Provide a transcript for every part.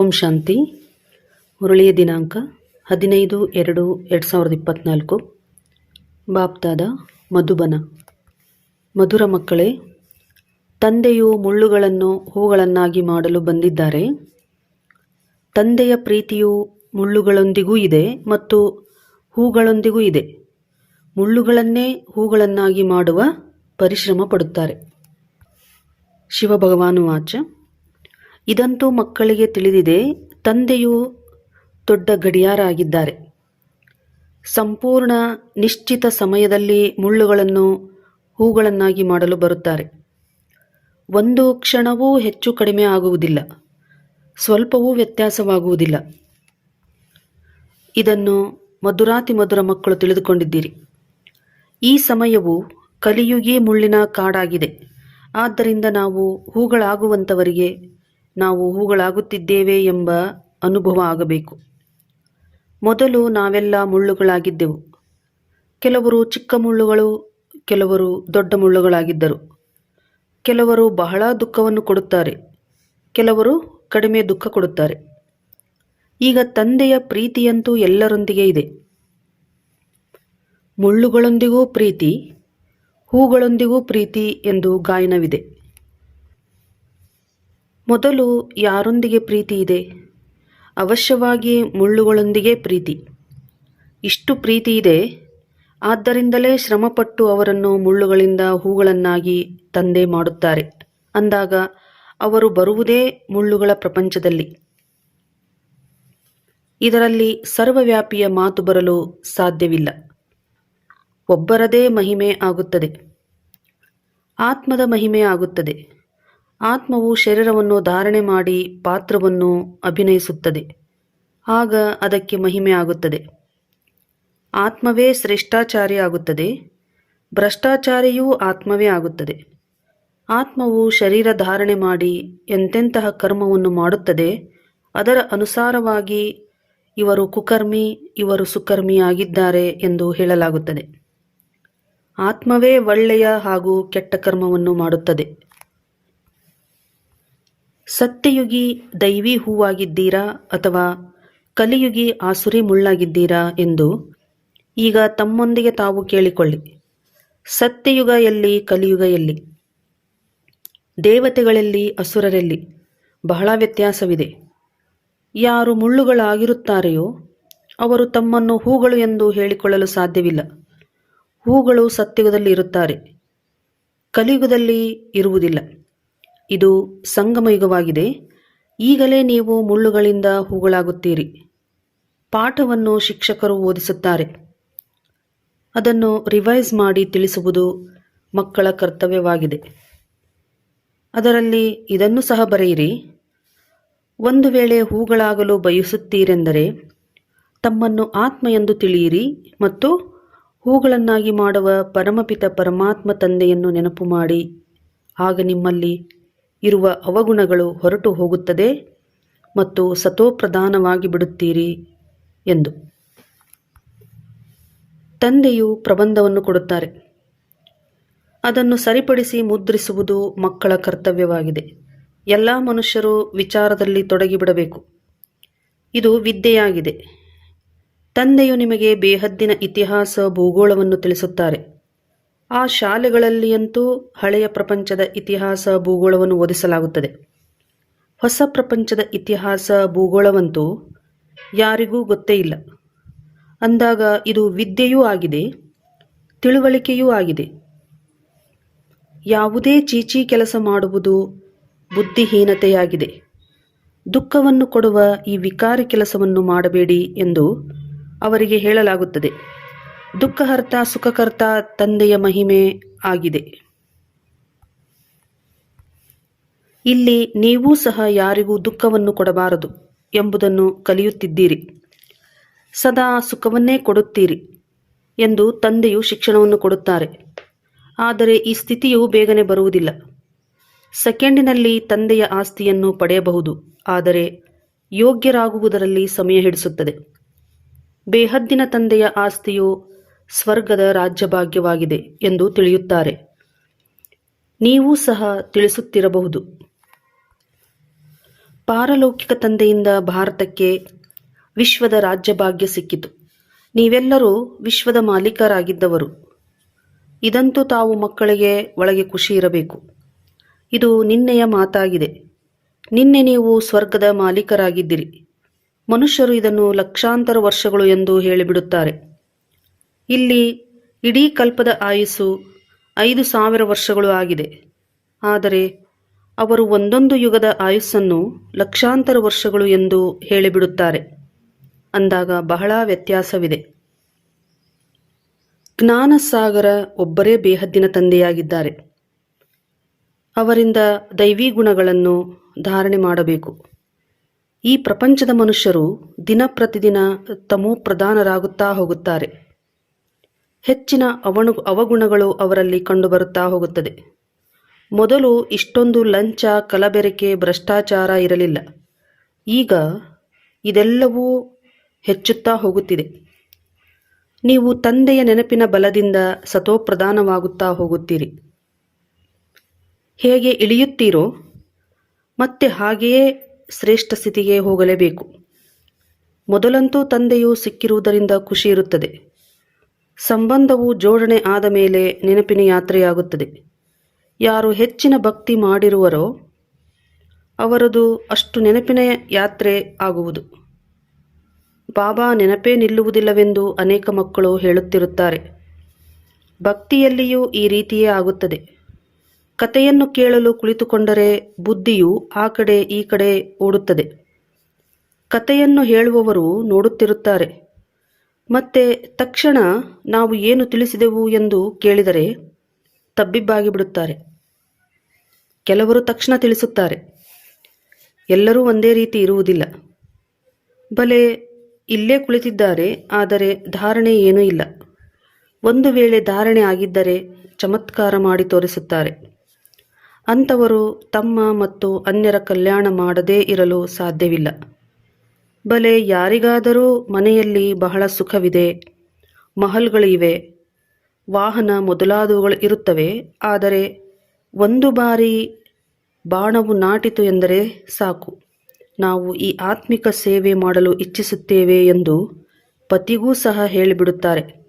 ಓಂ ಶಾಂತಿ. ಮುರಳಿಯ ದಿನಾಂಕ ಹದಿನೈದು ಎರಡು ಎರಡು ಸಾವಿರದ ಇಪ್ಪತ್ತ್ನಾಲ್ಕು ಬಾಪ್ತಾದ ಮಧುಬನ. ಮಧುರ ಮಕ್ಕಳೇ, ತಂದೆಯು ಮುಳ್ಳುಗಳನ್ನು ಹೂಗಳನ್ನಾಗಿ ಮಾಡಲು ಬಂದಿದ್ದಾರೆ. ತಂದೆಯ ಪ್ರೀತಿಯು ಮುಳ್ಳುಗಳೊಂದಿಗೂ ಇದೆ ಮತ್ತು ಹೂಗಳೊಂದಿಗೂ ಇದೆ. ಮುಳ್ಳುಗಳನ್ನೇ ಹೂಗಳನ್ನಾಗಿ ಮಾಡುವ ಪರಿಶ್ರಮ ಪಡುತ್ತಾರೆ. ಶಿವಭಗವಾನು ವಾಚ. ಇದಂತೂ ಮಕ್ಕಳಿಗೆ ತಿಳಿದಿದೆ, ತಂದೆಯು ದೊಡ್ಡ ಗಡಿಯಾರ ಆಗಿದ್ದಾರೆ ಸಂಪೂರ್ಣ ನಿಶ್ಚಿತ ಸಮಯದಲ್ಲಿ ಮುಳ್ಳುಗಳನ್ನು ಹೂಗಳನ್ನಾಗಿ ಮಾಡಲು ಬರುತ್ತಾರೆ. ಒಂದು ಕ್ಷಣವೂ ಹೆಚ್ಚು ಕಡಿಮೆ ಆಗುವುದಿಲ್ಲ, ಸ್ವಲ್ಪವೂ ವ್ಯತ್ಯಾಸವಾಗುವುದಿಲ್ಲ. ಇದನ್ನು ಮಧುರಾತಿ ಮಧುರ ಮಕ್ಕಳು ತಿಳಿದುಕೊಂಡಿದ್ದೀರಿ. ಈ ಸಮಯವು ಕಲಿಯುಗಿ ಮುಳ್ಳಿನ ಕಾಡಾಗಿದೆ. ಆದ್ದರಿಂದ ನಾವು ಹೂಗಳಾಗುವಂಥವರಿಗೆ ನಾವು ಹೂಗಳಾಗುತ್ತಿದ್ದೇವೆ ಎಂಬ ಅನುಭವ ಆಗಬೇಕು. ಮೊದಲು ನಾವೆಲ್ಲ ಮುಳ್ಳುಗಳಾಗಿದ್ದೆವು. ಕೆಲವರು ಚಿಕ್ಕ ಮುಳ್ಳುಗಳು, ಕೆಲವರು ದೊಡ್ಡ ಮುಳ್ಳುಗಳಾಗಿದ್ದರು. ಕೆಲವರು ಬಹಳ ದುಃಖವನ್ನು ಕೊಡುತ್ತಾರೆ, ಕೆಲವರು ಕಡಿಮೆ ದುಃಖ ಕೊಡುತ್ತಾರೆ. ಈಗ ತಂದೆಯ ಪ್ರೀತಿಯಂತೂ ಎಲ್ಲರೊಂದಿಗೆ ಇದೆ. ಮುಳ್ಳುಗಳೊಂದಿಗೂ ಪ್ರೀತಿ, ಹೂಗಳೊಂದಿಗೂ ಪ್ರೀತಿ ಎಂದು ಗಾಯನವಿದೆ. ಮೊದಲು ಯಾರೊಂದಿಗೆ ಪ್ರೀತಿ ಇದೆ? ಅವಶ್ಯವಾಗಿ ಮುಳ್ಳುಗಳೊಂದಿಗೆ ಪ್ರೀತಿ. ಇಷ್ಟು ಪ್ರೀತಿ ಇದೆ? ಆದ್ದರಿಂದಲೇ ಶ್ರಮಪಟ್ಟು ಅವರನ್ನು ಮುಳ್ಳುಗಳಿಂದ ಹೂಗಳನ್ನಾಗಿ ತಂದೆ ಮಾಡುತ್ತಾರೆ. ಅಂದಾಗ ಅವರು ಬರುವುದೇ ಮುಳ್ಳುಗಳ ಪ್ರಪಂಚದಲ್ಲಿ. ಇದರಲ್ಲಿ ಸರ್ವವ್ಯಾಪಿಯ ಮಾತು ಬರಲು ಸಾಧ್ಯವಿಲ್ಲ. ಒಬ್ಬರದೇ ಮಹಿಮೆ ಆಗುತ್ತದೆ. ಆತ್ಮದ ಮಹಿಮೆ ಆಗುತ್ತದೆ. ಆತ್ಮವು ಶರೀರವನ್ನು ಧಾರಣೆ ಮಾಡಿ ಪಾತ್ರವನ್ನು ಅಭಿನಯಿಸುತ್ತದೆ. ಆಗ ಅದಕ್ಕೆ ಮಹಿಮೆ ಆಗುತ್ತದೆ. ಆತ್ಮವೇ ಶ್ರೇಷ್ಠಾಚಾರಿ ಆಗುತ್ತದೆ. ಭ್ರಷ್ಟಾಚಾರಿಯೂ ಆತ್ಮವೇ ಆಗುತ್ತದೆ. ಆತ್ಮವು ಶರೀರ ಧಾರಣೆ ಮಾಡಿ ಎಂತೆಂತಹ ಕರ್ಮವನ್ನು ಮಾಡುತ್ತದೆ, ಅದರ ಅನುಸಾರವಾಗಿ ಇವರು ಕುಕರ್ಮಿ, ಇವರು ಸುಕರ್ಮಿಯಾಗಿದ್ದಾರೆ ಎಂದು ಹೇಳಲಾಗುತ್ತದೆ. ಆತ್ಮವೇ ಒಳ್ಳೆಯ ಹಾಗೂ ಕೆಟ್ಟ ಕರ್ಮವನ್ನು ಮಾಡುತ್ತದೆ. ಸತ್ಯಯುಗಿ ದೈವಿ ಹೂವಾಗಿದ್ದೀರಾ ಅಥವಾ ಕಲಿಯುಗಿ ಆಸುರಿ ಮುಳ್ಳಾಗಿದ್ದೀರಾ ಎಂದು ಈಗ ತಮ್ಮೊಂದಿಗೆ ತಾವು ಕೇಳಿಕೊಳ್ಳಿ. ಸತ್ಯಯುಗ ಎಲ್ಲಿ ಕಲಿಯುಗ ಎಲ್ಲಿ ದೇವತೆಗಳಲ್ಲಿ, ಅಸುರರಲ್ಲಿ ಬಹಳ ವ್ಯತ್ಯಾಸವಿದೆ. ಯಾರು ಮುಳ್ಳುಗಳಾಗಿರುತ್ತಾರೆಯೋ ಅವರು ತಮ್ಮನ್ನು ಹೂಗಳು ಎಂದು ಹೇಳಿಕೊಳ್ಳಲು ಸಾಧ್ಯವಿಲ್ಲ. ಹೂಗಳು ಸತ್ಯಯುಗದಲ್ಲಿ ಇರುತ್ತಾರೆ. ಕಲಿಯುಗದಲ್ಲಿ ಇರುವುದಿಲ್ಲ. ಇದು ಸಂಗಮಯುಗವಾಗಿದೆ. ಈಗಲೇ ನೀವು ಮುಳ್ಳುಗಳಿಂದ ಹೂಗಳಾಗುತ್ತೀರಿ. ಪಾಠವನ್ನು ಶಿಕ್ಷಕರು ಓದಿಸುತ್ತಾರೆ. ಅದನ್ನು ರಿವೈಸ್ ಮಾಡಿ ತಿಳಿಸುವುದು ಮಕ್ಕಳ ಕರ್ತವ್ಯವಾಗಿದೆ. ಅದರಲ್ಲಿ ಇದನ್ನು ಸಹ ಬರೆಯಿರಿ. ಒಂದು ವೇಳೆ ಹೂಗಳಾಗಲು ಬಯಸುತ್ತೀರೆಂದರೆ ತಮ್ಮನ್ನು ಆತ್ಮ ಎಂದು ತಿಳಿಯಿರಿ ಮತ್ತು ಹೂಗಳನ್ನಾಗಿ ಮಾಡುವ ಪರಮಪಿತ ಪರಮಾತ್ಮ ತಂದೆಯನ್ನು ನೆನಪು ಮಾಡಿ. ಆಗ ನಿಮ್ಮಲ್ಲಿ ಇರುವ ಅವಗುಣಗಳು ಹೊರಟು ಹೋಗುತ್ತದೆ ಮತ್ತು ಸತೋಪ್ರಧಾನವಾಗಿ ಬಿಡುತ್ತೀರಿ ಎಂದು. ತಂದೆಯು ಪ್ರಬಂಧವನ್ನು ಕೊಡುತ್ತಾರೆ. ಅದನ್ನು ಸರಿಪಡಿಸಿ ಮುದ್ರಿಸುವುದು ಮಕ್ಕಳ ಕರ್ತವ್ಯವಾಗಿದೆ. ಎಲ್ಲ ಮನುಷ್ಯರು ವಿಚಾರದಲ್ಲಿ ತೊಡಗಿಬಿಡಬೇಕು. ಇದು ವಿದ್ಯೆಯಾಗಿದೆ. ತಂದೆಯು ನಿಮಗೆ ಬೇಹದ್ದಿನ ಇತಿಹಾಸ ಭೂಗೋಳವನ್ನು ತಿಳಿಸುತ್ತಾರೆ. ಆ ಶಾಲೆಗಳಲ್ಲಿಯಂತೂ ಹಳೆಯ ಪ್ರಪಂಚದ ಇತಿಹಾಸ ಭೂಗೋಳವನ್ನು ಓದಿಸಲಾಗುತ್ತದೆ. ಹೊಸ ಪ್ರಪಂಚದ ಇತಿಹಾಸ ಭೂಗೋಳವಂತೂ ಯಾರಿಗೂ ಗೊತ್ತೇ ಇಲ್ಲ. ಅಂದಾಗ ಇದು ವಿದ್ಯೆಯೂ ಆಗಿದೆ, ತಿಳುವಳಿಕೆಯೂ ಆಗಿದೆ. ಯಾವುದೇ ಚೀಚಿ ಕೆಲಸ ಮಾಡುವುದು ಬುದ್ಧಿಹೀನತೆಯಾಗಿದೆ. ದುಃಖವನ್ನು ಕೊಡುವ ಈ ವಿಕಾರಿ ಕೆಲಸವನ್ನು ಮಾಡಬೇಡಿ ಎಂದು ಅವರಿಗೆ ಹೇಳಲಾಗುತ್ತದೆ. ದುಃಖಹರ್ತ, ಸುಖಕರ್ತ ತಂದೆಯ ಮಹಿಮೆ ಆಗಿದೆ. ಇಲ್ಲಿ ನೀವೂ ಸಹ ಯಾರಿಗೂ ದುಃಖವನ್ನು ಕೊಡಬಾರದು ಎಂಬುದನ್ನು ಕಲಿಯುತ್ತಿದ್ದೀರಿ. ಸದಾ ಸುಖವನ್ನೇ ಕೊಡುತ್ತೀರಿ ಎಂದು ತಂದೆಯು ಶಿಕ್ಷಣವನ್ನು ಕೊಡುತ್ತಾರೆ. ಆದರೆ ಈ ಸ್ಥಿತಿಯು ಬೇಗನೆ ಬರುವುದಿಲ್ಲ. ಸೆಕೆಂಡಿನಲ್ಲಿ ತಂದೆಯ ಆಸ್ತಿಯನ್ನು ಪಡೆಯಬಹುದು, ಆದರೆ ಯೋಗ್ಯರಾಗುವುದರಲ್ಲಿ ಸಮಯ ಹಿಡಿಸುತ್ತದೆ. ಬೇಹದ್ದಿನ ತಂದೆಯ ಆಸ್ತಿಯು ಸ್ವರ್ಗದ ರಾಜ್ಯಭಾಗ್ಯವಾಗಿದೆ ಎಂದು ತಿಳಿಯುತ್ತಾರೆ. ನೀವು ಸಹ ತಿಳಿಸುತ್ತಿರಬಹುದು. ಪಾರಲೌಕಿಕ ತಂದೆಯಿಂದ ಭಾರತಕ್ಕೆ ವಿಶ್ವದ ರಾಜ್ಯಭಾಗ್ಯ ಸಿಕ್ಕಿತು. ನೀವೆಲ್ಲರೂ ವಿಶ್ವದ ಮಾಲೀಕರಾಗಿದ್ದವರು. ಇದಂತೂ ತಾವು ಮಕ್ಕಳಿಗೆ ಒಳಗೆ ಖುಷಿ ಇರಬೇಕು. ಇದು ನಿನ್ನೆಯ ಮಾತಾಗಿದೆ. ನಿನ್ನೆ ನೀವು ಸ್ವರ್ಗದ ಮಾಲೀಕರಾಗಿದ್ದಿರಿ. ಮನುಷ್ಯರು ಇದನ್ನು ಲಕ್ಷಾಂತರ ವರ್ಷಗಳು ಎಂದು ಹೇಳಿಬಿಡುತ್ತಾರೆ. ಇಲ್ಲಿ ಇಡೀ ಕಲ್ಪದ ಆಯುಸ್ಸು ಐದು ಸಾವಿರ ವರ್ಷಗಳು ಆಗಿದೆ. ಆದರೆ ಅವರು ಒಂದೊಂದು ಯುಗದ ಆಯುಸ್ಸನ್ನು ಲಕ್ಷಾಂತರ ವರ್ಷಗಳು ಎಂದು ಹೇಳಿಬಿಡುತ್ತಾರೆ. ಅಂದಾಗ ಬಹಳ ವ್ಯತ್ಯಾಸವಿದೆ. ಜ್ಞಾನಸಾಗರ ಒಬ್ಬರೇ ಬೇಹದ್ದಿನ ತಂದೆಯಾಗಿದ್ದಾರೆ. ಅವರಿಂದ ದೈವಿ ಗುಣಗಳನ್ನು ಧಾರಣೆ ಮಾಡಬೇಕು. ಈ ಪ್ರಪಂಚದ ಮನುಷ್ಯರು ದಿನ ಪ್ರತಿದಿನ ತಮೋ ಪ್ರಧಾನರಾಗುತ್ತಾ ಹೋಗುತ್ತಾರೆ. ಹೆಚ್ಚಿನ ಅವಣು ಅವಗುಣಗಳು ಅವರಲ್ಲಿ ಕಂಡುಬರುತ್ತಾ ಹೋಗುತ್ತದೆ. ಮೊದಲು ಇಷ್ಟೊಂದು ಲಂಚ, ಕಲಬೆರಕೆ, ಭ್ರಷ್ಟಾಚಾರ ಇರಲಿಲ್ಲ. ಈಗ ಇದೆಲ್ಲವೂ ಹೆಚ್ಚುತ್ತಾ ಹೋಗುತ್ತಿದೆ. ನೀವು ತಂದೆಯ ನೆನಪಿನ ಬಲದಿಂದ ಸತೋಪ್ರಧಾನವಾಗುತ್ತಾ ಹೋಗುತ್ತೀರಿ. ಹೇಗೆ ಇಳಿಯುತ್ತೀರೋ ಮತ್ತೆ ಹಾಗೆಯೇ ಶ್ರೇಷ್ಠ ಸ್ಥಿತಿಗೆ ಹೋಗಲೇಬೇಕು. ಮೊದಲಂತೂ ತಂದೆಯು ಸಿಕ್ಕಿರುವುದರಿಂದ ಖುಷಿ ಇರುತ್ತದೆ. ಸಂಬಂಧವು ಜೋಡಣೆ ಆದ ಮೇಲೆ ನೆನಪಿನ ಯಾತ್ರೆಯಾಗುತ್ತದೆ. ಯಾರು ಹೆಚ್ಚಿನ ಭಕ್ತಿ ಮಾಡಿರುವರೋ ಅವರದು ಅಷ್ಟು ನೆನಪಿನ ಯಾತ್ರೆ ಆಗುವುದು. ಬಾಬಾ ನೆನಪೇ ನಿಲ್ಲುವುದಿಲ್ಲವೆಂದು ಅನೇಕ ಮಕ್ಕಳು ಹೇಳುತ್ತಿರುತ್ತಾರೆ. ಭಕ್ತಿಯಲ್ಲಿಯೂ ಈ ರೀತಿಯೇ ಆಗುತ್ತದೆ. ಕಥೆಯನ್ನು ಕೇಳಲು ಕುಳಿತುಕೊಂಡರೆ ಬುದ್ಧಿಯು ಆ ಕಡೆ ಈ ಕಡೆ ಓಡುತ್ತದೆ. ಕಥೆಯನ್ನು ಹೇಳುವವರು ನೋಡುತ್ತಿರುತ್ತಾರೆ. ಮತ್ತೆ ತಕ್ಷಣ ನಾವು ಏನು ತಿಳಿಸಿದೆವು ಎಂದು ಕೇಳಿದರೆ ತಬ್ಬಿಬ್ಬಾಗಿ ಬಿಡುತ್ತಾರೆ. ಕೆಲವರು ತಕ್ಷಣ ತಿಳಿಸುತ್ತಾರೆ. ಎಲ್ಲರೂ ಒಂದೇ ರೀತಿ ಇರುವುದಿಲ್ಲ. ಬಲೆ ಇಲ್ಲೇ ಕುಳಿತಿದ್ದಾರೆ, ಆದರೆ ಧಾರಣೆ ಏನೂ ಇಲ್ಲ. ಒಂದು ವೇಳೆ ಧಾರಣೆ ಆಗಿದ್ದರೆ ಚಮತ್ಕಾರ ಮಾಡಿ ತೋರಿಸುತ್ತಾರೆ. ಅಂಥವರು ತಮ್ಮ ಮತ್ತು ಅನ್ಯರ ಕಲ್ಯಾಣ ಮಾಡದೇ ಇರಲು ಸಾಧ್ಯವಿಲ್ಲ. ಬಲೆ ಯಾರಿಗಾದರೂ ಮನೆಯಲ್ಲಿ ಬಹಳ ಸುಖವಿದೆ. ಮಹಲ್ಗಳಿವೆ. ವಾಹನ ಮೊದಲಾದವುಗಳು ಇರುತ್ತವೆ. ಆದರೆ ಒಂದು ಬಾರಿ ಬಾಣವು ನಾಟಿತು ಎಂದರೆ ಸಾಕು. ನಾವು ಈ ಆತ್ಮಿಕ ಸೇವೆ ಮಾಡಲು ಇಚ್ಛಿಸುತ್ತೇವೆ ಎಂದು ಪತಿಗೂ ಸಹ ಹೇಳಿಬಿಡುತ್ತಾರೆ.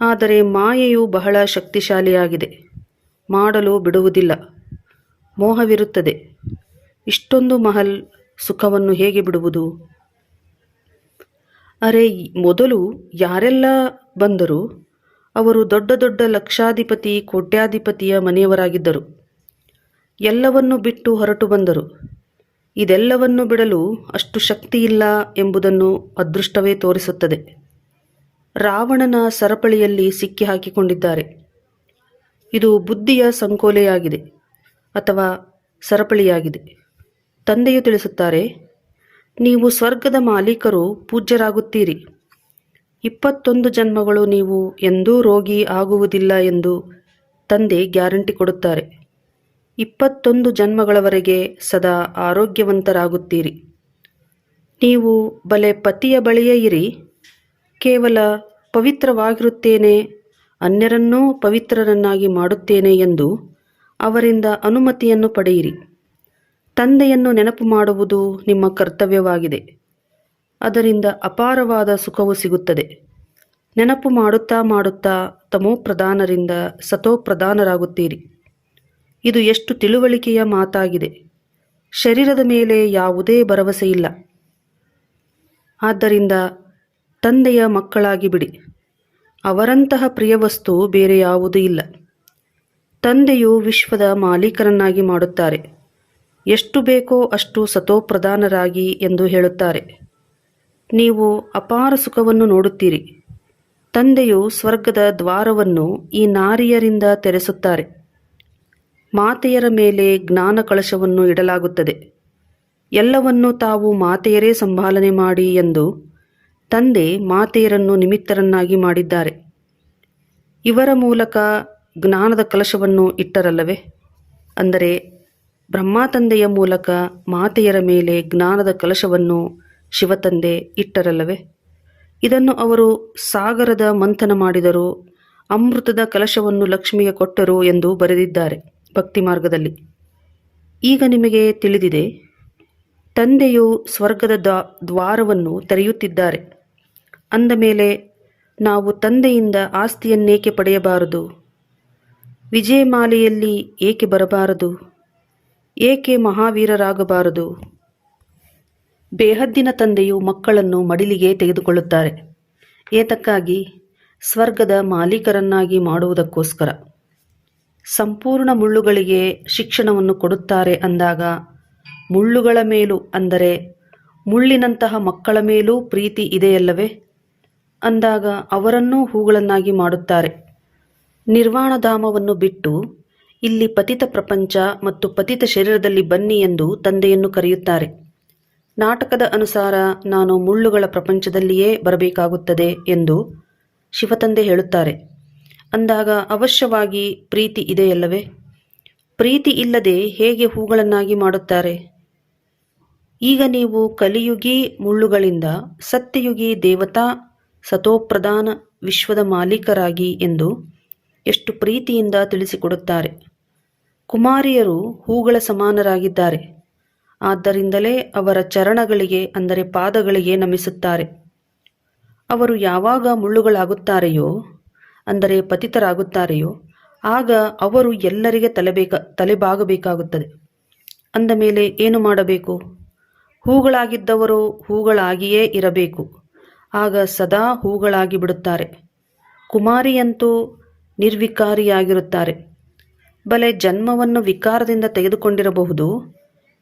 ಆದರೆ ಮಾಯೆಯು ಬಹಳ ಶಕ್ತಿಶಾಲಿಯಾಗಿದೆ. ಮಾಡಲು ಬಿಡುವುದಿಲ್ಲ. ಮೋಹವಿರುತ್ತದೆ. ಇಷ್ಟೊಂದು ಮಹಲ್ ಸುಖವನ್ನು ಹೇಗೆ ಬಿಡುವುದು? ಅರೆ, ಮೊದಲು ಯಾರೆಲ್ಲ ಬಂದರು, ಅವರು ದೊಡ್ಡ ದೊಡ್ಡ ಲಕ್ಷಾಧಿಪತಿ, ಕೋಟ್ಯಾಧಿಪತಿಯ ಮನೆಯವರಾಗಿದ್ದರು. ಎಲ್ಲವನ್ನು ಬಿಟ್ಟು ಹೊರಟು ಬಂದರು. ಇದೆಲ್ಲವನ್ನು ಬಿಡಲು ಅಷ್ಟು ಶಕ್ತಿ ಇಲ್ಲ ಎಂಬುದನ್ನು ಅದೃಷ್ಟವೇ ತೋರಿಸುತ್ತದೆ. ರಾವಣನ ಸರಪಳಿಯಲ್ಲಿ ಸಿಕ್ಕಿ ಹಾಕಿಕೊಂಡಿದ್ದಾರೆ. ಇದು ಬುದ್ಧಿಯ ಸಂಕೋಲೆಯಾಗಿದೆ, ಅಥವಾ ಸರಪಳಿಯಾಗಿದೆ. ತಂದೆಯು ತಿಳಿಸುತ್ತಾರೆ, ನೀವು ಸ್ವರ್ಗದ ಮಾಲೀಕರು, ಪೂಜ್ಯರಾಗುತ್ತೀರಿ. ಇಪ್ಪತ್ತೊಂದು ಜನ್ಮಗಳು ನೀವು ಎಂದೂ ರೋಗಿ ಆಗುವುದಿಲ್ಲ ಎಂದು ತಂದೆ ಗ್ಯಾರಂಟಿ ಕೊಡುತ್ತಾರೆ. ಇಪ್ಪತ್ತೊಂದು ಜನ್ಮಗಳವರೆಗೆ ಸದಾ ಆರೋಗ್ಯವಂತರಾಗುತ್ತೀರಿ. ನೀವು ಬಲೆ ಪತಿಯ ಬಳಿಯೇ ಇರಿ. ಕೇವಲ ಪವಿತ್ರವಾಗಿರುತ್ತೇನೆ, ಅನ್ಯರನ್ನೂ ಪವಿತ್ರರನ್ನಾಗಿ ಮಾಡುತ್ತೇನೆ ಎಂದು ಅವರಿಂದ ಅನುಮತಿಯನ್ನು ಪಡೆಯಿರಿ. ತಂದೆಯನ್ನು ನೆನಪು ಮಾಡುವುದು ನಿಮ್ಮ ಕರ್ತವ್ಯವಾಗಿದೆ. ಅದರಿಂದ ಅಪಾರವಾದ ಸುಖವು ಸಿಗುತ್ತದೆ. ನೆನಪು ಮಾಡುತ್ತಾ ಮಾಡುತ್ತಾ ತಮೋಪ್ರಧಾನರಿಂದ ಸತೋಪ್ರಧಾನರಾಗುತ್ತೀರಿ ಇದು ಎಷ್ಟು ತಿಳುವಳಿಕೆಯ ಮಾತಾಗಿದೆ. ಶರೀರದ ಮೇಲೆ ಯಾವುದೇ ಭರವಸೆ ಇಲ್ಲ. ಆದ್ದರಿಂದ ತಂದೆಯ ಮಕ್ಕಳಾಗಿ ಬಿಡಿ. ಅವರಂತಹ ಪ್ರಿಯ ವಸ್ತು ಬೇರೆ ಯಾವುದೂ ಇಲ್ಲ. ತಂದೆಯು ವಿಶ್ವದ ಮಾಲೀಕರನ್ನಾಗಿ ಮಾಡುತ್ತಾರೆ. ಎಷ್ಟು ಬೇಕೋ ಅಷ್ಟು ಸತೋಪ್ರಧಾನರಾಗಿ ಎಂದು ಹೇಳುತ್ತಾರೆ. ನೀವು ಅಪಾರ ಸುಖವನ್ನು ನೋಡುತ್ತೀರಿ. ತಂದೆಯು ಸ್ವರ್ಗದ ದ್ವಾರವನ್ನು ಈ ನಾರಿಯರಿಂದ ತೆರೆಸುತ್ತಾರೆ. ಮಾತೆಯರ ಮೇಲೆ ಜ್ಞಾನ ಕಳಶವನ್ನು ಇಡಲಾಗುತ್ತದೆ. ಎಲ್ಲವನ್ನೂ ತಾವು ಮಾತೆಯರೇ ಸಂಭಾಲನೆ ಮಾಡಿ ಎಂದು ತಂದೆ ಮಾತೆಯರನ್ನು ನಿಮಿತ್ತರನ್ನಾಗಿ ಮಾಡಿದ್ದಾರೆ. ಇವರ ಮೂಲಕ ಜ್ಞಾನದ ಕಲಶವನ್ನು ಇಟ್ಟರಲ್ಲವೇ? ಅಂದರೆ ಬ್ರಹ್ಮ ತಂದೆಯ ಮೂಲಕ ಮಾತೆಯರ ಮೇಲೆ ಜ್ಞಾನದ ಕಲಶವನ್ನು ಶಿವತಂದೆ ಇಟ್ಟರಲ್ಲವೇ? ಇದನ್ನು ಅವರು ಸಾಗರದ ಮಂಥನ ಮಾಡಿದರು ಅಮೃತದ ಕಲಶವನ್ನು ಲಕ್ಷ್ಮಿಗೆ ಕೊಟ್ಟರು ಎಂದು ಬರೆದಿದ್ದಾರೆ ಭಕ್ತಿ ಮಾರ್ಗದಲ್ಲಿ. ಈಗ ನಿಮಗೆ ತಿಳಿದಿದೆ, ತಂದೆಯು ಸ್ವರ್ಗದ ದ್ವಾರವನ್ನು ತೆರೆಯುತ್ತಿದ್ದಾರೆ. ಅಂದ ಮೇಲೆ, ನಾವು ತಂದೆಯಿಂದ ಆಸ್ತಿಯನ್ನೇಕೆ ಪಡೆಯಬಾರದು? ವಿಜಯಮಾಲೆಯಲ್ಲಿ ಏಕೆ ಬರಬಾರದು? ಏಕೆ ಮಹಾವೀರರಾಗಬಾರದು? ಬೇಹದ್ದಿನ ತಂದೆಯು ಮಕ್ಕಳನ್ನು ಮಡಿಲಿಗೆ ತೆಗೆದುಕೊಳ್ಳುತ್ತಾರೆ. ಏತಕ್ಕಾಗಿ? ಸ್ವರ್ಗದ ಮಾಲೀಕರನ್ನಾಗಿ ಮಾಡುವುದಕ್ಕೋಸ್ಕರ. ಸಂಪೂರ್ಣ ಮುಳ್ಳುಗಳಿಗೆ ಶಿಕ್ಷಣವನ್ನು ಕೊಡುತ್ತಾರೆ ಅಂದಾಗ, ಮುಳ್ಳುಗಳ ಮೇಲೂ ಅಂದರೆ ಮುಳ್ಳಿನಂತಹ ಮಕ್ಕಳ ಮೇಲೂ ಪ್ರೀತಿ ಇದೆಯಲ್ಲವೇ? ಅಂದಾಗ ಅವರನ್ನೂ ಹೂಗಳನ್ನಾಗಿ ಮಾಡುತ್ತಾರೆ. ನಿರ್ವಾಣಧಾಮವನ್ನು ಬಿಟ್ಟು ಇಲ್ಲಿ ಪತಿತ ಪ್ರಪಂಚ ಮತ್ತು ಪತಿತ ಶರೀರದಲ್ಲಿ ಬನ್ನಿ ಎಂದು ತಂದೆಯನ್ನು ಕರೆಯುತ್ತಾರೆ. ನಾಟಕದ ಅನುಸಾರ ನಾನು ಮುಳ್ಳುಗಳ ಪ್ರಪಂಚದಲ್ಲಿಯೇ ಬರಬೇಕಾಗುತ್ತದೆ ಎಂದು ಶಿವತಂದೆ ಹೇಳುತ್ತಾರೆ. ಅಂದಾಗ ಅವಶ್ಯವಾಗಿ ಪ್ರೀತಿ ಇದೆಯಲ್ಲವೇ? ಪ್ರೀತಿ ಇಲ್ಲದೆ ಹೇಗೆ ಹೂಗಳನ್ನಾಗಿ ಮಾಡುತ್ತಾರೆ? ಈಗ ನೀವು ಕಲಿಯುಗಿ ಮುಳ್ಳುಗಳಿಂದ ಸತ್ಯಯುಗಿ ದೇವತಾ ಸತೋಪ್ರಧಾನ ವಿಶ್ವದ ಮಾಲೀಕರಾಗಿ ಎಂದು ಎಷ್ಟು ಪ್ರೀತಿಯಿಂದ ತಿಳಿಸಿಕೊಡುತ್ತಾರೆ. ಕುಮಾರಿಯರು ಹೂಗಳ ಸಮಾನರಾಗಿದ್ದಾರೆ. ಆದ್ದರಿಂದಲೇ ಅವರ ಚರಣಗಳಿಗೆ, ಅಂದರೆ ಪಾದಗಳಿಗೆ ನಮಿಸುತ್ತಾರೆ. ಅವರು ಯಾವಾಗ ಮುಳ್ಳುಗಳಾಗುತ್ತಾರೆಯೋ, ಅಂದರೆ ಪತಿತರಾಗುತ್ತಾರೆಯೋ, ಆಗ ಅವರು ಎಲ್ಲರಿಗೆ ತಲೆಬೇಕ, ತಲೆಬಾಗಬೇಕಾಗುತ್ತದೆ. ಅಂದ ಮೇಲೆ ಏನು ಮಾಡಬೇಕು? ಹೂಗಳಾಗಿದ್ದವರು ಹೂಗಳಾಗಿಯೇ ಇರಬೇಕು. ಆಗ ಸದಾ ಹೂಗಳಾಗಿ ಬಿಡುತ್ತಾರೆ ಕುಮಾರಿಯಂತೂ ನಿರ್ವಿಕಾರಿಯಾಗಿರುತ್ತಾರೆ. ಬಲೆ ಜನ್ಮವನ್ನು ವಿಕಾರದಿಂದ ತೆಗೆದುಕೊಂಡಿರಬಹುದು.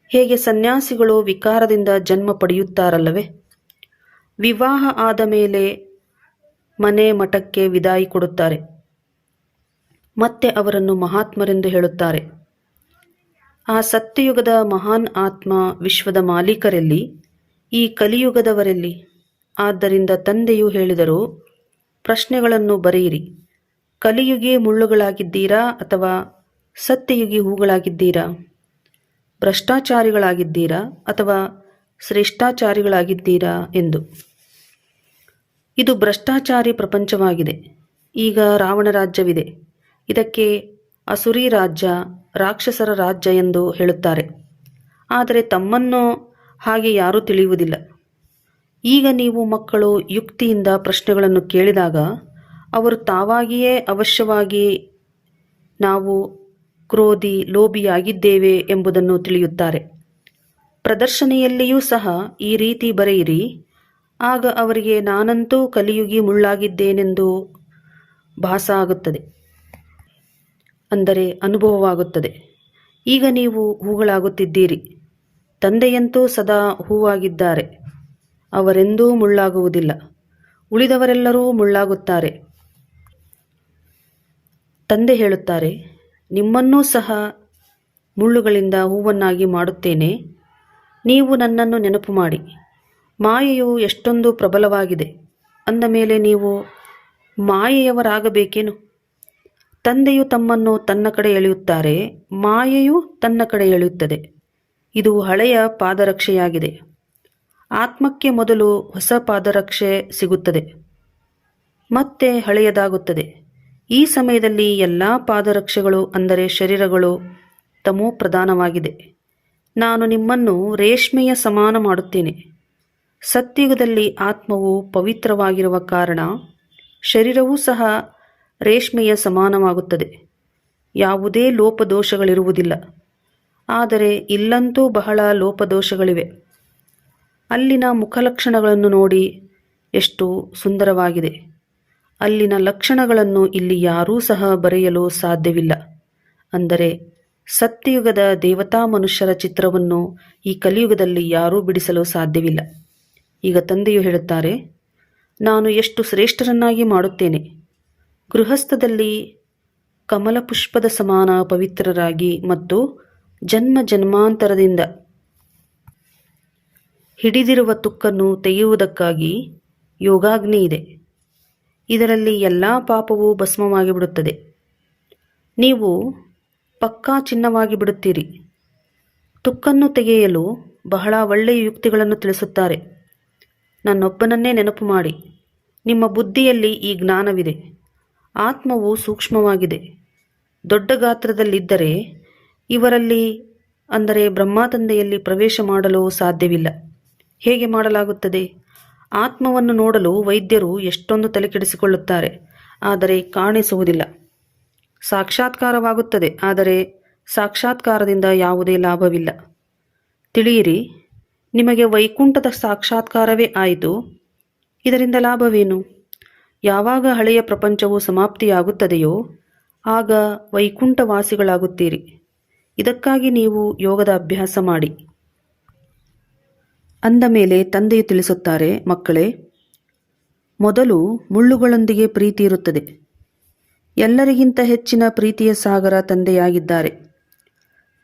ಹೇಗೆ ಸನ್ಯಾಸಿಗಳು ವಿಕಾರದಿಂದ ಜನ್ಮ ಪಡೆಯುತ್ತಾರಲ್ಲವೇ? ವಿವಾಹ ಆದ ಮೇಲೆ ಮನೆ ಮಠಕ್ಕೆ ವಿದಾಯಿ ಕೊಡುತ್ತಾರೆ. ಮತ್ತೆ ಅವರನ್ನು ಮಹಾತ್ಮರೆಂದು ಹೇಳುತ್ತಾರೆ. ಆ ಸತ್ಯಯುಗದ ಮಹಾನ್ ಆತ್ಮ ವಿಶ್ವದ ಮಾಲೀಕರೆಲ್ಲಿ, ಈ ಕಲಿಯುಗದವರೆಲ್ಲಿ? ಆದ್ದರಿಂದ ತಂದೆಯು ಹೇಳಿದರು, ಪ್ರಶ್ನೆಗಳನ್ನು ಬರೆಯಿರಿ. ಕಲಿಯುಗೆ ಮುಳ್ಳುಗಳಾಗಿದ್ದೀರಾ ಅಥವಾ ಸತ್ಯಯುಗಿ ಹೂಗಳಾಗಿದ್ದೀರಾ? ಭ್ರಷ್ಟಾಚಾರಿಗಳಾಗಿದ್ದೀರಾ? ಅಥವಾ ಶ್ರೇಷ್ಠಾಚಾರಿಗಳಾಗಿದ್ದೀರಾ? ಎಂದು. ಇದು ಭ್ರಷ್ಟಾಚಾರಿ ಪ್ರಪಂಚವಾಗಿದೆ. ಈಗ ರಾವಣ ರಾಜ್ಯವಿದೆ. ಇದಕ್ಕೆ ಅಸುರಿ ರಾಜ್ಯ, ರಾಕ್ಷಸರ ರಾಜ್ಯ ಎಂದು ಹೇಳುತ್ತಾರೆ. ಆದರೆ ತಮ್ಮನ್ನು ಹಾಗೆ ಯಾರೂ ತಿಳಿಯುವುದಿಲ್ಲ. ಈಗ ನೀವು ಮಕ್ಕಳು ಯುಕ್ತಿಯಿಂದ ಪ್ರಶ್ನೆಗಳನ್ನು ಕೇಳಿದಾಗ ಅವರು ತಾವಾಗಿಯೇ ಅವಶ್ಯವಾಗಿ ನಾವು ಕ್ರೋಧಿ ಲೋಭಿಯಾಗಿದ್ದೇವೆ ಎಂಬುದನ್ನು ತಿಳಿಯುತ್ತಾರೆ. ಪ್ರದರ್ಶನೆಯಲ್ಲಿಯೂ ಸಹ ಈ ರೀತಿ ಬರೆಯಿರಿ, ಆಗ ಅವರಿಗೆ ನಾನಂತೂ ಕಲಿಯುಗಿ ಮುಳ್ಳಾಗಿದ್ದೇನೆಂದು ಭಾಸ ಆಗುತ್ತದೆ ಅಂದರೆ ಅನುಭವವಾಗುತ್ತದೆ. ಈಗ ನೀವು ಹೂಗಳಾಗುತ್ತಿದ್ದೀರಿ. ತಂದೆಯಂತೂ ಸದಾ ಹೂವಾಗಿದ್ದಾರೆ. ಅವರೆಂದೂ ಮುಳ್ಳಾಗುವುದಿಲ್ಲ. ಉಳಿದವರೆಲ್ಲರೂ ಮುಳ್ಳಾಗುತ್ತಾರೆ. ತಂದೆ ಹೇಳುತ್ತಾರೆ ನಿಮ್ಮನ್ನೂ ಸಹ ಮುಳ್ಳುಗಳಿಂದ ಹೂವನ್ನಾಗಿ ಮಾಡುತ್ತೇನೆ. ನೀವು ನನ್ನನ್ನು ನೆನಪು ಮಾಡಿ. ಮಾಯೆಯು ಎಷ್ಟೊಂದು ಪ್ರಬಲವಾಗಿದೆ. ಅಂದ ಮೇಲೆ ನೀವು, ಮಾಯೆಯವರಾಗಬೇಕೇನು? ತಂದೆಯು ತಮ್ಮನ್ನು ತನ್ನ ಕಡೆ ಎಳೆಯುತ್ತಾರೆ, ಮಾಯೆಯು ತನ್ನ ಕಡೆ ಎಳೆಯುತ್ತದೆ. ಇದು ಹಳೆಯ ಪಾದರಕ್ಷೆಯಾಗಿದೆ. ಆತ್ಮಕ್ಕೆ ಮೊದಲು ಹೊಸ ಪಾದರಕ್ಷೆ ಸಿಗುತ್ತದೆ. ಮತ್ತೆ ಹಳೆಯದಾಗುತ್ತದೆ. ಈ ಸಮಯದಲ್ಲಿ ಎಲ್ಲ ಪಾದರಕ್ಷೆಗಳು, ಅಂದರೆ ಶರೀರಗಳು, ತಮೋ ಪ್ರಧಾನವಾಗಿದೆ. ನಾನು ನಿಮ್ಮನ್ನು ರೇಷ್ಮೆಯ ಸಮಾನ ಮಾಡುತ್ತೇನೆ. ಸತ್ಯುಗದಲ್ಲಿ ಆತ್ಮವು ಪವಿತ್ರವಾಗಿರುವ ಕಾರಣ ಶರೀರವೂ ಸಹ ರೇಷ್ಮೆಯ ಸಮಾನವಾಗುತ್ತದೆ. ಯಾವುದೇ ಲೋಪದೋಷಗಳಿರುವುದಿಲ್ಲ. ಆದರೆ ಇಲ್ಲಂತೂ ಬಹಳ ಲೋಪದೋಷಗಳಿವೆ. ಅಲ್ಲಿನ ಮುಖಲಕ್ಷಣಗಳನ್ನು ನೋಡಿ ಎಷ್ಟು ಸುಂದರವಾಗಿದೆ. ಅಲ್ಲಿನ ಲಕ್ಷಣಗಳನ್ನು ಇಲ್ಲಿ ಯಾರೂ ಸಹ ಬರೆಯಲು ಸಾಧ್ಯವಿಲ್ಲ. ಅಂದರೆ, ಸತ್ಯಯುಗದ ದೇವತಾ ಮನುಷ್ಯರ ಚಿತ್ರವನ್ನು ಈ ಕಲಿಯುಗದಲ್ಲಿ ಯಾರೂ ಬಿಡಿಸಲು ಸಾಧ್ಯವಿಲ್ಲ. ಈಗ ತಂದೆಯು ಹೇಳುತ್ತಾರೆ, ನಾನು ಎಷ್ಟು ಶ್ರೇಷ್ಠರನ್ನಾಗಿ ಮಾಡುತ್ತೇನೆ. ಗೃಹಸ್ಥದಲ್ಲಿ ಕಮಲಪುಷ್ಪದ ಸಮಾನ ಪವಿತ್ರರಾಗಿ ಮತ್ತು ಜನ್ಮ ಜನ್ಮಾಂತರದಿಂದ ಹಿಡಿದಿರುವ ತುಕ್ಕನ್ನು ತೆಗೆಯುವುದಕ್ಕಾಗಿ ಯೋಗಾಗ್ನಿ ಇದೆ ಇದರಲ್ಲಿ ಎಲ್ಲ ಪಾಪವೂ ಭಸ್ಮವಾಗಿ ಬಿಡುತ್ತದೆ ನೀವು ಪಕ್ಕಾ ಚಿನ್ನವಾಗಿ ಬಿಡುತ್ತೀರಿ. ತುಕ್ಕನ್ನು ತೆಗೆಯಲು ಬಹಳ ಒಳ್ಳೆಯ ಯುಕ್ತಿಗಳನ್ನು ತಿಳಿಸುತ್ತಾರೆ. ನನ್ನೊಬ್ಬನನ್ನೇ ನೆನಪು ಮಾಡಿ. ನಿಮ್ಮ ಬುದ್ಧಿಯಲ್ಲಿ ಈ ಜ್ಞಾನವಿದೆ. ಆತ್ಮವು ಸೂಕ್ಷ್ಮವಾಗಿದೆ. ದೊಡ್ಡ ಗಾತ್ರದಲ್ಲಿದ್ದರೆ ಇವರಲ್ಲಿ, ಅಂದರೆ ಬ್ರಹ್ಮಾತಂದೆಯಲ್ಲಿ ಪ್ರವೇಶ ಮಾಡಲು ಸಾಧ್ಯವಿಲ್ಲ. ಹೇಗೆ ಮಾಡಲಾಗುತ್ತದೆ? ಆತ್ಮವನ್ನು ನೋಡಲು ವೈದ್ಯರು ಎಷ್ಟೊಂದು ತಲೆಕೆಡಿಸಿಕೊಳ್ಳುತ್ತಾರೆ, ಆದರೆ ಕಾಣಿಸುವುದಿಲ್ಲ. ಸಾಕ್ಷಾತ್ಕಾರವಾಗುತ್ತದೆ, ಆದರೆ ಸಾಕ್ಷಾತ್ಕಾರದಿಂದ ಯಾವುದೇ ಲಾಭವಿಲ್ಲ. ತಿಳಿಯಿರಿ, ನಿಮಗೆ ವೈಕುಂಠದ ಸಾಕ್ಷಾತ್ಕಾರವೇ ಆಯಿತು. ಇದರಿಂದ ಲಾಭವೇನು? ಯಾವಾಗ ಹಳೆಯ ಪ್ರಪಂಚವು ಸಮಾಪ್ತಿಯಾಗುತ್ತದೆಯೋ, ಆಗ ವೈಕುಂಠವಾಸಿಗಳಾಗುತ್ತೀರಿ. ಇದಕ್ಕಾಗಿ ನೀವು ಯೋಗದ ಅಭ್ಯಾಸ ಮಾಡಿ. ಅಂದ ಮೇಲೆ ತಂದೆಯು ತಿಳಿಸುತ್ತಾರೆ, ಮಕ್ಕಳೇ, ಮೊದಲು ಮುಳ್ಳುಗಳೊಂದಿಗೆ ಪ್ರೀತಿ ಇರುತ್ತದೆ. ಎಲ್ಲರಿಗಿಂತ ಹೆಚ್ಚಿನ ಪ್ರೀತಿಯ ಸಾಗರ ತಂದೆಯಾಗಿದ್ದಾರೆ.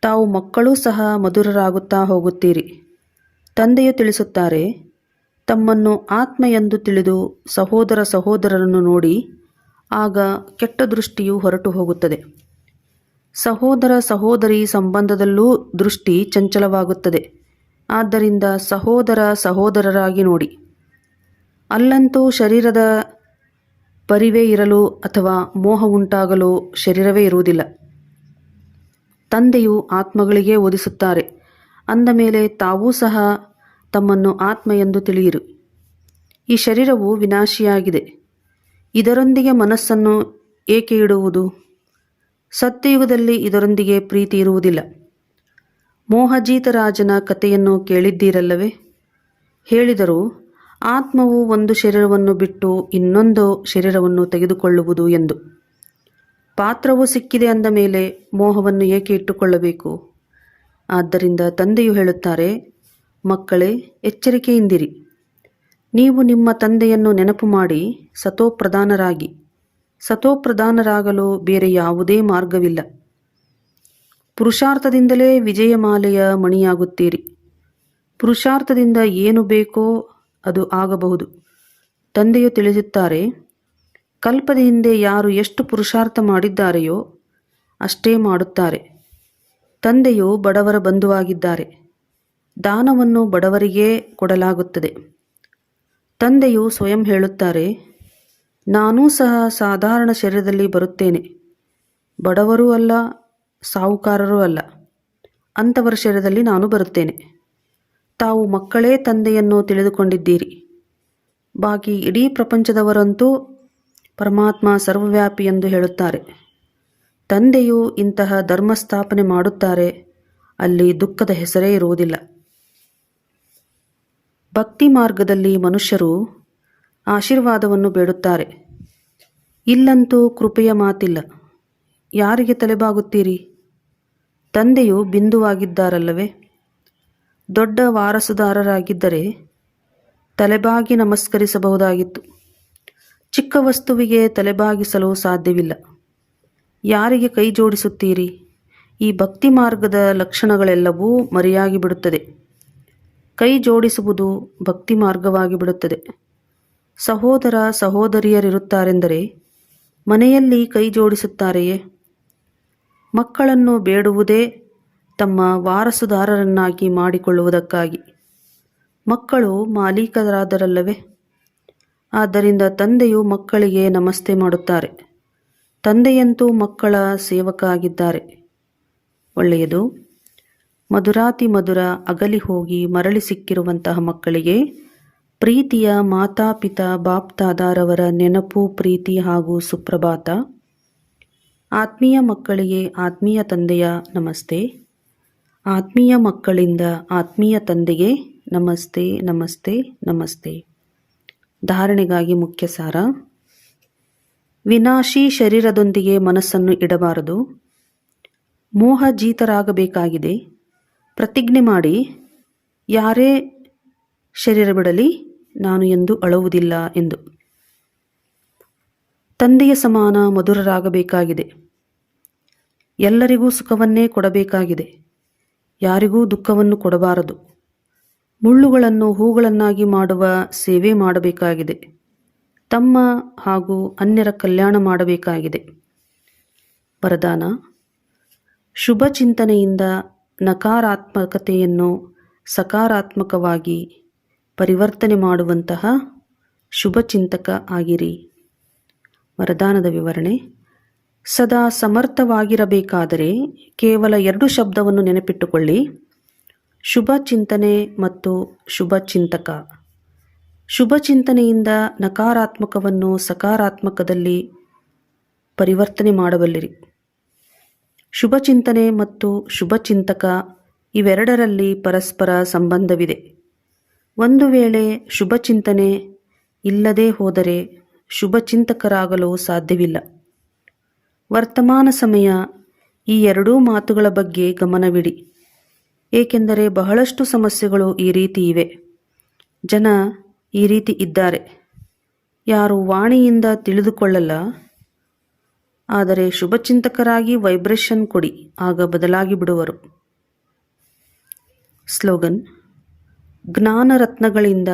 ತಾವು ಮಕ್ಕಳೂ ಸಹ ಮಧುರರಾಗುತ್ತಾ ಹೋಗುತ್ತೀರಿ. ತಂದೆಯು ತಿಳಿಸುತ್ತಾರೆ, ತಮ್ಮನ್ನು ಆತ್ಮ ಎಂದು ತಿಳಿದು ಸಹೋದರ ಸಹೋದರರನ್ನು ನೋಡಿ, ಆಗ ಕೆಟ್ಟ ದೃಷ್ಟಿಯು ಹೊರಟು ಹೋಗುತ್ತದೆ. ಸಹೋದರ ಸಹೋದರಿ ಸಂಬಂಧದಲ್ಲೂ ದೃಷ್ಟಿ ಚಂಚಲವಾಗುತ್ತದೆ. ಆದ್ದರಿಂದ ಸಹೋದರ ಸಹೋದರರಾಗಿ ನೋಡಿ. ಅಲ್ಲಂತೂ ಶರೀರದ ಪರಿವೇ ಇರಲು ಅಥವಾ ಮೋಹ ಉಂಟಾಗಲು ಶರೀರವೇ ಇರುವುದಿಲ್ಲ. ತಂದೆಯು ಆತ್ಮಗಳಿಗೆ ಓದಿಸುತ್ತಾರೆ. ಅಂದ ಮೇಲೆ ತಾವೂ ಸಹ ತಮ್ಮನ್ನು ಆತ್ಮ ಎಂದು ತಿಳಿಯಿರಿ. ಈ ಶರೀರವು ವಿನಾಶಿಯಾಗಿದೆ. ಇದರೊಂದಿಗೆ ಮನಸ್ಸನ್ನು ಏಕೆ ಇಡುವುದು? ಸತ್ಯಯುಗದಲ್ಲಿ ಇದರೊಂದಿಗೆ ಪ್ರೀತಿ ಇರುವುದಿಲ್ಲ. ಮೋಹಜೀತರಾಜನ ಕಥೆಯನ್ನು ಕೇಳಿದ್ದೀರಲ್ಲವೇ? ಹೇಳಿದರು, ಆತ್ಮವು ಒಂದು ಶರೀರವನ್ನು ಬಿಟ್ಟು ಇನ್ನೊಂದು ಶರೀರವನ್ನು ತೆಗೆದುಕೊಳ್ಳುವುದು ಎಂದು. ಪಾತ್ರವು ಸಿಕ್ಕಿದೆ ಅಂದ ಮೇಲೆ ಮೋಹವನ್ನು ಏಕೆ ಇಟ್ಟುಕೊಳ್ಳಬೇಕು? ಆದ್ದರಿಂದ ತಂದೆಯು ಹೇಳುತ್ತಾರೆ, ಮಕ್ಕಳೇ, ಎಚ್ಚರಿಕೆಯಿಂದಿರಿ. ನೀವು ನಿಮ್ಮ ತಂದೆಯನ್ನು ನೆನಪು ಮಾಡಿ, ಸತೋಪ್ರಧಾನರಾಗಿ. ಸತೋಪ್ರಧಾನರಾಗಲು ಬೇರೆ ಯಾವುದೇ ಮಾರ್ಗವಿಲ್ಲ. ಪುರುಷಾರ್ಥದಿಂದಲೇ ವಿಜಯಮಾಲೆಯ ಮಣಿಯಾಗುತ್ತೀರಿ. ಪುರುಷಾರ್ಥದಿಂದ ಏನು ಬೇಕೋ ಅದು ಆಗಬಹುದು. ತಂದೆಯು ತಿಳಿಸುತ್ತಾರೆ, ಕಲ್ಪದ ಹಿಂದೆ ಯಾರು ಎಷ್ಟು ಪುರುಷಾರ್ಥ ಮಾಡಿದ್ದಾರೆಯೋ ಅಷ್ಟೇ ಮಾಡುತ್ತಾರೆ. ತಂದೆಯು ಬಡವರ ಬಂಧುವಾಗಿದ್ದಾರೆ. ದಾನವನ್ನು ಬಡವರಿಗೇ ಕೊಡಲಾಗುತ್ತದೆ. ತಂದೆಯು ಸ್ವಯಂ ಹೇಳುತ್ತಾರೆ, ನಾನೂ ಸಹ ಸಾಧಾರಣ ಶರೀರದಲ್ಲಿ ಬರುತ್ತೇನೆ. ಬಡವರೂ ಅಲ್ಲ ಸಾಹುಕಾರರೂ ಅಲ್ಲ. ಅಂಥವರ ಶರೀರದಲ್ಲಿ ನಾನು ಬರುತ್ತೇನೆ. ತಾವು ಮಕ್ಕಳೇ ತಂದೆಯನ್ನು ತಿಳಿದುಕೊಂಡಿದ್ದೀರಿ. ಬಾಕಿ ಇಡೀ ಪ್ರಪಂಚದವರಂತೂ ಪರಮಾತ್ಮ ಸರ್ವವ್ಯಾಪಿ ಎಂದು ಹೇಳುತ್ತಾರೆ. ತಂದೆಯು ಇಂತಹ ಧರ್ಮ ಸ್ಥಾಪನೆ ಮಾಡುತ್ತಾರೆ, ಅಲ್ಲಿ ದುಃಖದ ಹೆಸರೇ ಇರುವುದಿಲ್ಲ. ಭಕ್ತಿ ಮಾರ್ಗದಲ್ಲಿ ಮನುಷ್ಯರು ಆಶೀರ್ವಾದವನ್ನು ಬೇಡುತ್ತಾರೆ. ಇಲ್ಲಂತೂ ಕೃಪೆಯ ಮಾತಿಲ್ಲ. ಯಾರಿಗೆ ತಲೆಬಾಗುತ್ತೀರಿ? ತಂದೆಯು ಬಿಂದುವಾಗಿದ್ದಾರಲ್ಲವೇ? ದೊಡ್ಡ ವಾರಸುದಾರರಾಗಿದ್ದರೆ ತಲೆಬಾಗಿ ನಮಸ್ಕರಿಸಬಹುದಾಗಿತ್ತು. ಚಿಕ್ಕ ವಸ್ತುವಿಗೆ ತಲೆಬಾಗಿಸಲು ಸಾಧ್ಯವಿಲ್ಲ. ಯಾರಿಗೆ ಕೈ ಜೋಡಿಸುತ್ತೀರಿ? ಈ ಭಕ್ತಿ ಮಾರ್ಗದ ಲಕ್ಷಣಗಳೆಲ್ಲವೂ ಮರೆಯಾಗಿ ಬಿಡುತ್ತದೆ ಕೈ ಜೋಡಿಸುವುದು ಭಕ್ತಿ ಮಾರ್ಗವಾಗಿ ಬಿಡುತ್ತದೆ ಸಹೋದರ ಸಹೋದರಿಯರಿರುತ್ತಾರೆಂದರೆ ಮನೆಯಲ್ಲಿ ಕೈ ಜೋಡಿಸುತ್ತಾರೆಯೇ? ಮಕ್ಕಳನ್ನು ಬೇಡುವುದೇ ತಮ್ಮ ವಾರಸುದಾರರನ್ನಾಗಿ ಮಾಡಿಕೊಳ್ಳುವುದಕ್ಕಾಗಿ. ಮಕ್ಕಳು ಮಾಲೀಕರಾದರಲ್ಲವೇ? ಆದ್ದರಿಂದ ತಂದೆಯು ಮಕ್ಕಳಿಗೆ ನಮಸ್ತೆ ಮಾಡುತ್ತಾರೆ. ತಂದೆಯಂತೂ ಮಕ್ಕಳ ಸೇವಕ ಆಗಿದ್ದಾರೆ ಒಳ್ಳೆಯದು. ಮಧುರಾತಿ ಮಧುರ ಅಗಲಿ ಹೋಗಿ ಮರಳಿ ಸಿಕ್ಕಿರುವಂತಹ ಮಕ್ಕಳಿಗೆ ಪ್ರೀತಿಯ ಮಾತಾಪಿತಾ ಬಾಪ್ತಾದಾರವರ ನೆನಪು, ಪ್ರೀತಿ ಹಾಗೂ ಸುಪ್ರಭಾತ. ಆತ್ಮೀಯ ಮಕ್ಕಳಿಗೆ ಆತ್ಮೀಯ ತಂದೆಯ ನಮಸ್ತೆ. ಆತ್ಮೀಯ ಮಕ್ಕಳಿಂದ ಆತ್ಮೀಯ ತಂದೆಗೆ ನಮಸ್ತೆ ನಮಸ್ತೆ ನಮಸ್ತೆ. ಧಾರಣೆಗಾಗಿ ಮುಖ್ಯ ಸಾರ. ವಿನಾಶಿ ಶರೀರದೊಂದಿಗೆ ಮನಸ್ಸನ್ನು ಇಡಬಾರದು. ಮೋಹಜೀತರಾಗಬೇಕಾಗಿದೆ ಪ್ರತಿಜ್ಞೆ ಮಾಡಿ, ಯಾರೇ ಶರೀರ ಬಿಡಲಿ, ನಾನು ಎಂದು ಅಳುವುದಿಲ್ಲ ಎಂದು. ತಂದೆಯ ಸಮಾನ ಮಧುರರಾಗಬೇಕಾಗಿದೆ. ಎಲ್ಲರಿಗೂ ಸುಖವನ್ನೇ ಕೊಡಬೇಕಾಗಿದೆ. ಯಾರಿಗೂ ದುಃಖವನ್ನು ಕೊಡಬಾರದು. ಮುಳ್ಳುಗಳನ್ನು ಹೂಗಳನ್ನಾಗಿ ಮಾಡುವ ಸೇವೆ ಮಾಡಬೇಕಾಗಿದೆ. ತಮ್ಮ ಹಾಗೂ ಅನ್ಯರ ಕಲ್ಯಾಣ ಮಾಡಬೇಕಾಗಿದೆ. ವರದಾನ, ಶುಭ ಚಿಂತನೆಯಿಂದ ನಕಾರಾತ್ಮಕತೆಯನ್ನು ಸಕಾರಾತ್ಮಕವಾಗಿ ಪರಿವರ್ತನೆ ಮಾಡುವಂತಹ ಶುಭಚಿಂತಕ ಆಗಿರಿ. ವರದಾನದ ವಿವರಣೆ. ಸದಾ ಸಮರ್ಥವಾಗಿರಬೇಕಾದರೆ ಕೇವಲ ಎರಡು ಶಬ್ದವನ್ನು ನೆನಪಿಟ್ಟುಕೊಳ್ಳಿ. ಶುಭ ಚಿಂತನೆ ಮತ್ತು ಶುಭ ಚಿಂತಕ. ಶುಭ ಚಿಂತನೆಯಿಂದ ನಕಾರಾತ್ಮಕವನ್ನು ಸಕಾರಾತ್ಮಕದಲ್ಲಿ ಪರಿವರ್ತನೆ ಮಾಡಬಲ್ಲಿರಿ ಶುಭ ಚಿಂತನೆ ಮತ್ತು ಶುಭ ಚಿಂತಕ ಇವೆರಡರಲ್ಲಿ ಪರಸ್ಪರ ಸಂಬಂಧವಿದೆ. ಒಂದು ವೇಳೆ ಶುಭ ಚಿಂತನೆ ಇಲ್ಲದೇ ಹೋದರೆ ಶುಭ ಚಿಂತಕರಾಗಲು ಸಾಧ್ಯವಿಲ್ಲ. ವರ್ತಮಾನ ಸಮಯ ಈ ಎರಡೂ ಮಾತುಗಳ ಬಗ್ಗೆ ಗಮನವಿಡಿ. ಏಕೆಂದರೆ ಬಹಳಷ್ಟು ಸಮಸ್ಯೆಗಳು ಈ ರೀತಿ ಇವೆ. ಜನ ಈ ರೀತಿ ಇದ್ದಾರೆ. ಯಾರು ವಾಣಿಯಿಂದ ತಿಳಿದುಕೊಳ್ಳಲ್ಲ. ಆದರೆ ಶುಭಚಿಂತಕರಾಗಿ ವೈಬ್ರೇಷನ್ ಕೊಡಿ, ಆಗ ಬದಲಾಗಿ ಬಿಡುವರು. ಸ್ಲೋಗನ್ ಜ್ಞಾನ ರತ್ನಗಳಿಂದ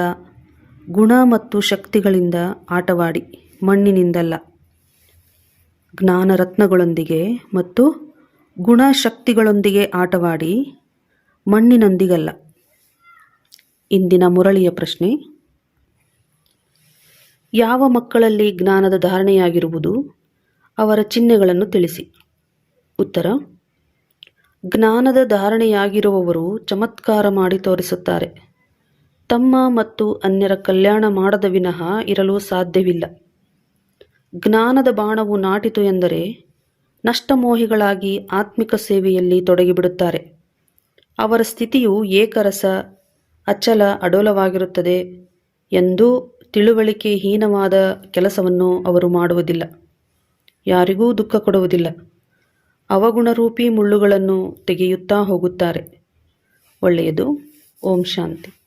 ಗುಣ ಮತ್ತು ಶಕ್ತಿಗಳಿಂದ ಆಟವಾಡಿ, ಮಣ್ಣಿನಿಂದಲ್ಲ ಜ್ಞಾನ ರತ್ನಗಳೊಂದಿಗೆ ಮತ್ತು ಗುಣಶಕ್ತಿಗಳೊಂದಿಗೆ ಆಟವಾಡಿ, ಮಣ್ಣಿನೊಂದಿಗಲ್ಲ. ಇಂದಿನ ಮುರಳಿಯ ಪ್ರಶ್ನೆ, ಯಾವ ಮಕ್ಕಳಲ್ಲಿ ಜ್ಞಾನದ ಧಾರಣೆಯಾಗಿರುವುದು? ಅವರ ಚಿಹ್ನೆಗಳನ್ನು ತಿಳಿಸಿ. ಉತ್ತರ, ಜ್ಞಾನದ ಧಾರಣೆಯಾಗಿರುವವರು ಚಮತ್ಕಾರ ಮಾಡಿ ತೋರಿಸುತ್ತಾರೆ. ತಮ್ಮ ಮತ್ತು ಅನ್ಯರ ಕಲ್ಯಾಣ ಮಾಡದ ವಿನಃ ಇರಲು ಸಾಧ್ಯವಿಲ್ಲ. ಜ್ಞಾನದ ಬಾಣವು ನಾಟಿತು ಎಂದರೆ ನಷ್ಟಮೋಹಿಗಳಾಗಿ ಆತ್ಮಿಕ ಸೇವೆಯಲ್ಲಿ ತೊಡಗಿಬಿಡುತ್ತಾರೆ. ಅವರ ಸ್ಥಿತಿಯು ಏಕರಸ, ಅಚಲ, ಅಡೋಲವಾಗಿರುತ್ತದೆ ಎಂದೂ ತಿಳುವಳಿಕೆ ಹೀನವಾದ ಕೆಲಸವನ್ನು ಅವರು ಮಾಡುವುದಿಲ್ಲ. ಯಾರಿಗೂ ದುಃಖ ಕೊಡುವುದಿಲ್ಲ. ಅವಗುಣರೂಪಿ ಮುಳ್ಳುಗಳನ್ನು ತೆಗೆಯುತ್ತಾ ಹೋಗುತ್ತಾರೆ. ಒಳ್ಳೆಯದು. ಓಂ ಶಾಂತಿ.